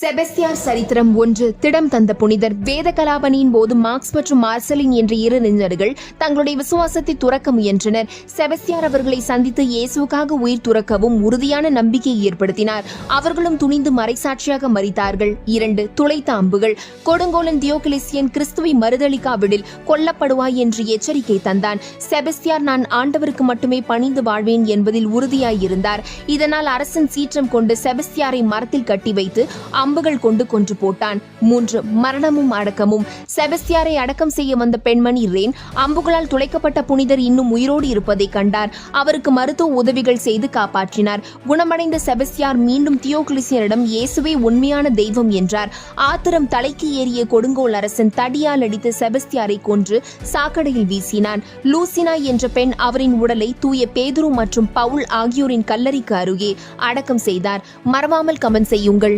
செபஸ்தியார் சரித்திரம் ஒன்று திடம் தந்த புனிதர் வேத கலாபணியின் போது மார்க்ஸ் மற்றும் மார்சலின் என்ற இரு நிஞ்சர்கள் தங்களுடைய விசுவாசத்தை துறக்க முயன்றனர். செபஸ்தியார் அவர்களை சந்தித்து இயேசுக்காக உயிர் துறக்கவும் உறுதியான நம்பிக்கையை ஏற்படுத்தினார். அவர்களும் துணிந்து மறைசாட்சியாக மறித்தார்கள். இரண்டு துளைத்த அம்புகள் கொடுங்கோலன் தியோகிலிசியன் கிறிஸ்துவை மறுதளிக்காவிடில் கொல்லப்படுவாய் என்று எச்சரிக்கை தந்தான். செபஸ்தியார் நான் ஆண்டவருக்கு மட்டுமே பணிந்து வாழ்வேன் என்பதில் உறுதியாயிருந்தார். இதனால் அரசன் சீற்றம் கொண்டு செபஸ்தியாரை மரத்தில் கட்டி வைத்து அம்புகள் கொண்டு கொன்று போட்டான். மூன்று மரணமும் அடக்கமும். செபஸ்தியாரை அடக்கம் செய்ய வந்த பெண்மணி ரேன் அம்புகளால் துளைக்கப்பட்ட புனிதர் இன்னும் உயிரோடு இருப்பதை கண்டார். அவருக்கு மருத்துவ உதவிகள் செய்து காப்பாற்றினார். குணமடைந்த செபஸ்தியார் மீண்டும் தியோகிலிசியரிடம் இயேசுவே உண்மையான தெய்வம் என்றார். ஆத்திரம் தலைக்கு ஏறிய கொடுங்கோல் அரசன் தடியால் அடித்து செபஸ்தியாரை கொன்று சாக்கடையில் வீசினான். லூசினா என்ற பெண் அவரின் உடலை தூய பேதுரு மற்றும் பவுல் ஆகியோரின் கல்லறைக்கு அருகே அடக்கம் செய்தார். மறவாமல் கமெண்ட் செய்யுங்கள்.